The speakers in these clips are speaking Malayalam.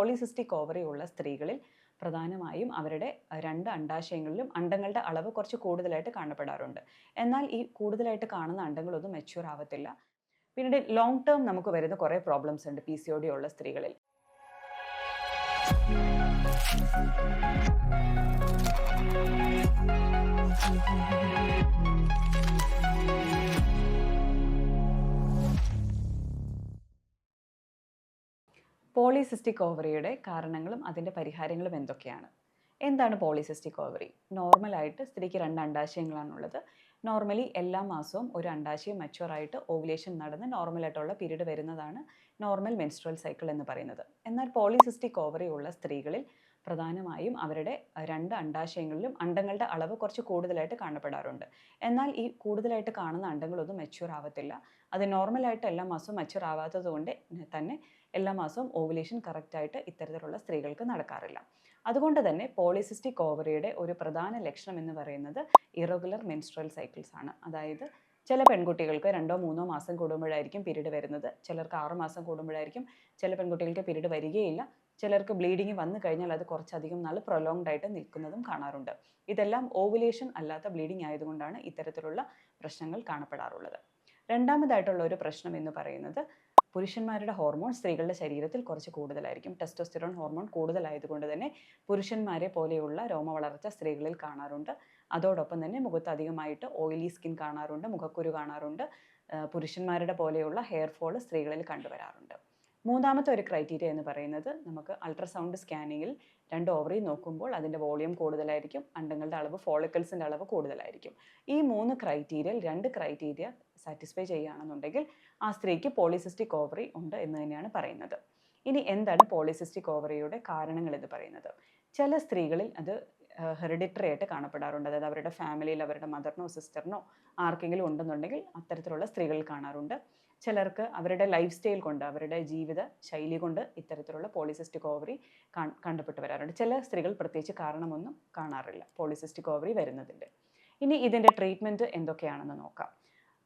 പോളിസിസ്റ്റിക് ഓവറി ഉള്ള സ്ത്രീകളിൽ പ്രധാനമായും അവരുടെ രണ്ട് അണ്ടാശയങ്ങളിലും അണ്ടങ്ങളുടെ അളവ് കുറച്ച് കൂടുതലായിട്ട് കാണപ്പെടാറുണ്ട്. എന്നാൽ ഈ കൂടുതലായിട്ട് കാണുന്ന അണ്ടങ്ങളൊന്നും മെച്യൂർ ആവത്തില്ല. പിന്നീട് ലോങ് ടേം നമുക്ക് വരുന്ന കുറേ പ്രോബ്ലംസ് ഉണ്ട് പി സി ഒ ഡി ഉള്ള സ്ത്രീകളിൽ. പോളിസിസ്റ്റിക് ഓവറിയുടെ കാരണങ്ങളും അതിന്റെ പരിഹാരങ്ങളും എന്തൊക്കെയാണ്? എന്താണ് പോളിസിസ്റ്റിക് ഓവറി നോർമലായിട്ട് സ്ത്രീക്ക് രണ്ട് അണ്ടാശയങ്ങളാണുള്ളത്. നോർമലി എല്ലാ മാസവും ഒരു അണ്ടാശയം ആയിട്ട് ഓവുലേഷൻ നടന്ന് നോർമലായിട്ടുള്ള പീരീഡ് വരുന്നതാണ് നോർമൽ മെൻസ്ട്രൽ സൈക്കിൾ എന്ന് പറയുന്നത്. എന്നാൽ പോളിസിസ്റ്റിക് ഓവറി ഉള്ള സ്ത്രീകളിൽ പ്രധാനമായും അവരുടെ രണ്ട് അണ്ടാശയങ്ങളിലും അണ്ടങ്ങളുടെ അളവ് കുറച്ച് കൂടുതലായിട്ട് കാണപ്പെടാറുണ്ട്. എന്നാൽ ഈ കൂടുതലായിട്ട് കാണുന്ന അണ്ടങ്ങളൊന്നും മെച്യൂർ ആവത്തില്ല. അത് നോർമലായിട്ട് എല്ലാ മാസവും മെച്യൂർ ആവാത്തത് കൊണ്ട് തന്നെ എല്ലാ മാസവും ഓവുലേഷൻ കറക്റ്റായിട്ട് ഇത്തരത്തിലുള്ള സ്ത്രീകൾക്ക് നടക്കാറില്ല. അതുകൊണ്ട് തന്നെ പോളിസിസ്റ്റിക് ഓവറിയുടെ ഒരു പ്രധാന ലക്ഷണം എന്ന് പറയുന്നത് ഇറഗുലർ മെൻസ്ട്രൽ സൈക്കിൾസ് ആണ്. അതായത് ചില പെൺകുട്ടികൾക്ക് രണ്ടോ മൂന്നോ മാസം കൂടുമ്പോഴായിരിക്കും പീരീഡ് വരുന്നത്. ചിലർക്ക് ആറു മാസം കൂടുമ്പോഴായിരിക്കും ചില പെൺകുട്ടികൾക്ക് പീരീഡ് വരികയില്ല. ചിലർക്ക് ബ്ലീഡിങ് വന്നു കഴിഞ്ഞാൽ അത് കുറച്ചധികം നാൾ പ്രൊലോങ്ഡ് ആയിട്ട് നിൽക്കുന്നതും കാണാറുണ്ട്. ഇതെല്ലാം ഓവുലേഷൻ അല്ലാത്ത ബ്ലീഡിംഗ് ആയതുകൊണ്ടാണ് ഇത്തരത്തിലുള്ള പ്രശ്നങ്ങൾ കാണപ്പെടാറുള്ളത്. രണ്ടാമതായിട്ടുള്ള ഒരു പ്രശ്നം എന്ന് പറയുന്നത് പുരുഷന്മാരുടെ ഹോർമോൺ സ്ത്രീകളുടെ ശരീരത്തിൽ കുറച്ച് കൂടുതലായിരിക്കും. ടെസ്റ്റോസ്റ്റിറോൺ ഹോർമോൺ കൂടുതലായതുകൊണ്ട് തന്നെ പുരുഷന്മാരെ പോലെയുള്ള രോമവളർച്ച സ്ത്രീകളിൽ കാണാറുണ്ട്. അതോടൊപ്പം തന്നെ മുഖത്ത് അധികമായിട്ട് ഓയിലി സ്കിൻ കാണാറുണ്ട് മുഖക്കുരു കാണാറുണ്ട്. പുരുഷന്മാരുടെ പോലെയുള്ള ഹെയർ ഫോൾ സ്ത്രീകളിൽ കണ്ടുവരാറുണ്ട്. മൂന്നാമത്തെ ഒരു ക്രൈറ്റീരിയ എന്ന് പറയുന്നത് നമുക്ക് അൾട്രാസൗണ്ട് സ്കാനിങ്ങിൽ രണ്ട് ഓവറി നോക്കുമ്പോൾ അതിന്റെ വോളിയം കൂടുതലായിരിക്കും അണ്ടങ്ങളുടെ അളവ് ഫോളിക്കിൾസിന്റെ അളവ് കൂടുതലായിരിക്കും. ഈ മൂന്ന് ക്രൈറ്റീരിയൽ രണ്ട് ക്രൈറ്റീരിയ സാറ്റിസ്ഫൈ ചെയ്യുകയാണെന്നുണ്ടെങ്കിൽ ആ സ്ത്രീക്ക് പോളിസിസ്റ്റിക് ഓവറി ഉണ്ട് എന്ന് തന്നെയാണ് പറയുന്നത്. ഇനി എന്താണ് പോളിസിസ്റ്റിക് ഓവറിയുടെ കാരണങ്ങൾ എന്ന് പറയുന്നത്? ചില സ്ത്രീകളിൽ അത് ഹെറിഡിറ്ററി ആയിട്ട് കാണപ്പെടാറുണ്ട്. അതായത് അവരുടെ ഫാമിലിയിൽ അവരുടെ മദറിനോ സിസ്റ്ററിനോ ആർക്കെങ്കിലും ഉണ്ടെന്നുണ്ടെങ്കിൽ അത്തരത്തിലുള്ള സ്ത്രീകൾ കാണാറുണ്ട്. ചിലർക്ക് അവരുടെ ലൈഫ് സ്റ്റൈൽ കൊണ്ട് അവരുടെ ജീവിത ശൈലി കൊണ്ട് ഇത്തരത്തിലുള്ള പോളിസിസ്റ്റിക് ഓവറി കണ്ടപ്പെട്ട് വരാറുണ്ട്. ചില സ്ത്രീകൾ പ്രത്യേകിച്ച് കാരണമൊന്നും കാണാറില്ല. പോളിസിസ്റ്റിക് ഓവറി വരുന്നതിന്റെ. ഇനി ഇതിന്റെ ട്രീറ്റ്മെന്റ് എന്തൊക്കെയാണെന്ന് നോക്കാം.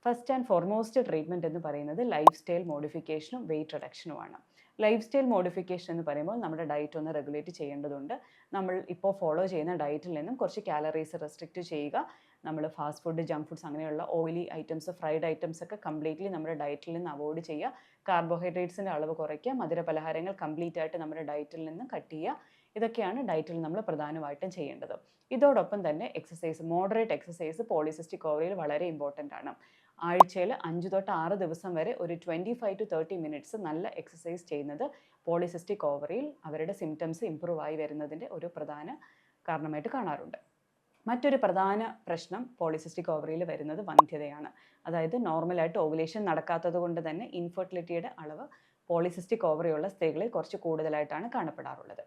ഫസ്റ്റ് ആൻഡ് ഫോർമോസ്റ്റ് ട്രീറ്റ്മെന്റ് എന്ന് പറയുന്നത് ലൈഫ് സ്റ്റൈൽ മോഡിഫിക്കേഷനും വെയിറ്റ് റിഡക്ഷനുമാണ് ലൈഫ് സ്റ്റൈൽ മോഡിഫിക്കേഷൻ എന്ന് പറയുമ്പോൾ നമ്മുടെ ഡയറ്റ് ഒന്ന് റെഗുലേറ്റ് ചെയ്യേണ്ടതുണ്ട്. നമ്മൾ ഇപ്പോൾ ഫോളോ ചെയ്യുന്ന ഡയറ്റിൽ നിന്നും കുറച്ച് കാലറീസ് റെസ്ട്രിക്റ്റ് ചെയ്യുക. നമ്മൾ ഫാസ്റ്റ് ഫുഡ് ജങ്ക് ഫുഡ്സ് അങ്ങനെയുള്ള ഓയിലി ഐറ്റംസ് ഫ്രൈഡ് ഐറ്റംസ് ഒക്കെ കംപ്ലീറ്റ്ലി നമ്മുടെ ഡയറ്റിൽ നിന്ന് അവോയ്ഡ് ചെയ്യുക. കാർബോഹൈഡ്രേറ്റ്സിന്റെ അളവ് കുറയ്ക്കുക. മധുര പലഹാരങ്ങൾ കംപ്ലീറ്റ് ആയിട്ട് നമ്മുടെ ഡയറ്റിൽ നിന്ന് കട്ട് ചെയ്യുക. ഇതൊക്കെയാണ് ഡയറ്റിൽ നമ്മൾ പ്രധാനമായിട്ടും ചെയ്യേണ്ടത്. ഇതോടൊപ്പം തന്നെ എക്സസൈസ് മോഡറേറ്റ് എക്സസൈസ് പോളിസിസ്റ്റിക് ഓവറിയിൽ വളരെ ഇമ്പോർട്ടന്റ് ആണ്. ആഴ്ചയിൽ അഞ്ച് തൊട്ട് ആറ് ദിവസം വരെ ഒരു twenty five to thirty minutes നല്ല എക്സസൈസ് ചെയ്യുന്നത് പോളിസിസ്റ്റിക് ഓവറിയിൽ അവരുടെ സിംറ്റംസ് ഇമ്പ്രൂവ് ആയി വരുന്നതിന്റെ ഒരു പ്രധാന കാരണമായിട്ട് കാണാറുണ്ട്. മറ്റൊരു പ്രധാന പ്രശ്നം പോളിസിസ്റ്റിക് ഓവറിയിൽ വരുന്നത് വന്ധ്യതയാണ്. അതായത് നോർമലായിട്ട് ഓവുലേഷൻ നടക്കാത്തത് കൊണ്ട് തന്നെ ഇൻഫെർട്ടിലിറ്റിയുടെ അളവ് പോളിസിസ്റ്റിക് ഓവറിയുള്ള സ്ത്രീകളിൽ കുറച്ച് കൂടുതലായിട്ടാണ് കാണപ്പെടാറുള്ളത്.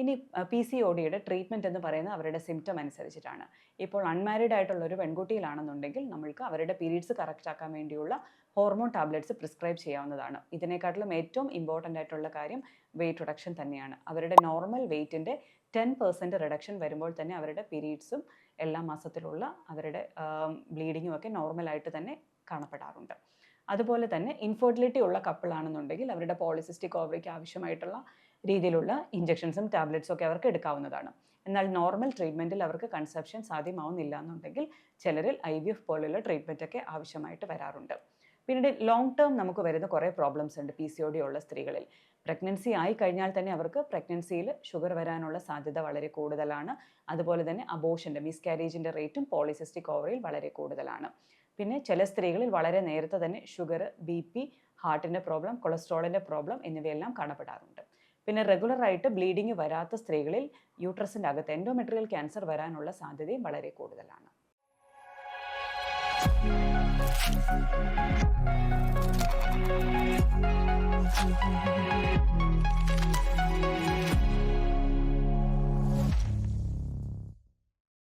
ഇനി പി സി ഒ ഡിയുടെ ട്രീറ്റ്മെന്റ് എന്ന് പറയുന്നത് അവരുടെ സിംറ്റം അനുസരിച്ചിട്ടാണ്. ഇപ്പോൾ അൺമാരിഡ് ആയിട്ടുള്ള ഒരു പെൺകുട്ടിയിലാണെന്നുണ്ടെങ്കിൽ നമ്മൾക്ക് അവരുടെ പീരീഡ്സ് കറക്റ്റ് ആക്കാൻ വേണ്ടിയുള്ള ഹോർമോൺ ടാബ്ലറ്റ്സ് പ്രിസ്ക്രൈബ് ചെയ്യാവുന്നതാണ്. ഇതിനെക്കാട്ടിലും ഏറ്റവും ഇമ്പോർട്ടന്റ് ആയിട്ടുള്ള കാര്യം വെയിറ്റ് റിഡക്ഷൻ തന്നെയാണ്. അവരുടെ നോർമൽ വെയിറ്റിന്റെ ടെൻ പെർസെന്റ് റിഡക്ഷൻ വരുമ്പോൾ തന്നെ അവരുടെ പീരീഡ്സും എല്ലാ മാസത്തിലുള്ള അവരുടെ ബ്ലീഡിങ്ങും ഒക്കെ നോർമലായിട്ട് തന്നെ കാണപ്പെടാറുണ്ട്. അതുപോലെ തന്നെ ഇൻഫെർട്ടിലിറ്റി ഉള്ള കപ്പിളാണെന്നുണ്ടെങ്കിൽ അവരുടെ പോളിസിസ്റ്റിക് ഓവറിക്ക് ആവശ്യമായിട്ടുള്ള രീതിയിലുള്ള ഇഞ്ചെക്ഷൻസും ടാബ്ലറ്റ്സും ഒക്കെ അവർക്ക് എടുക്കാവുന്നതാണ്. എന്നാൽ നോർമൽ ട്രീറ്റ്മെന്റിൽ അവർക്ക് കൺസെപ്ഷൻ സാധ്യമാവുന്നില്ല എന്നുണ്ടെങ്കിൽ ചിലരിൽ ഐ വി എഫ് പോലുള്ള ട്രീറ്റ്മെന്റൊക്കെ ആവശ്യമായിട്ട് വരാറുണ്ട്. പിന്നീട് ലോങ് ടേം നമുക്ക് വരുന്ന കുറേ പ്രോബ്ലംസ് ഉണ്ട് പി സി ഒ ഡി ഉള്ള സ്ത്രീകളിൽ. പ്രഗ്നൻസി ആയി കഴിഞ്ഞാൽ തന്നെ അവർക്ക് പ്രഗ്നൻസിയിൽ ഷുഗർ വരാനുള്ള സാധ്യത വളരെ കൂടുതലാണ്. അതുപോലെ തന്നെ അബോഷന്റെ മിസ്കാരേജിന്റെ റേറ്റും പോളിസിസ്റ്റിക് ഓവറിൽ വളരെ കൂടുതലാണ്. പിന്നെ ചില സ്ത്രീകളിൽ വളരെ നേരത്തെ തന്നെ ഷുഗർ ബി പി ഹാർട്ടിന്റെ പ്രോബ്ലം കൊളസ്ട്രോളിന്റെ പ്രോബ്ലം എന്നിവയെല്ലാം കാണപ്പെടാറുണ്ട് പിന്നെ റെഗുലറായിട്ട് ബ്ലീഡിങ് വരാത്ത സ്ത്രീകളിൽ യൂട്രസിന്റെ അകത്ത് എൻഡോമെട്രിയൽ ക്യാൻസർ വരാനുള്ള സാധ്യതയും വളരെ കൂടുതലാണ്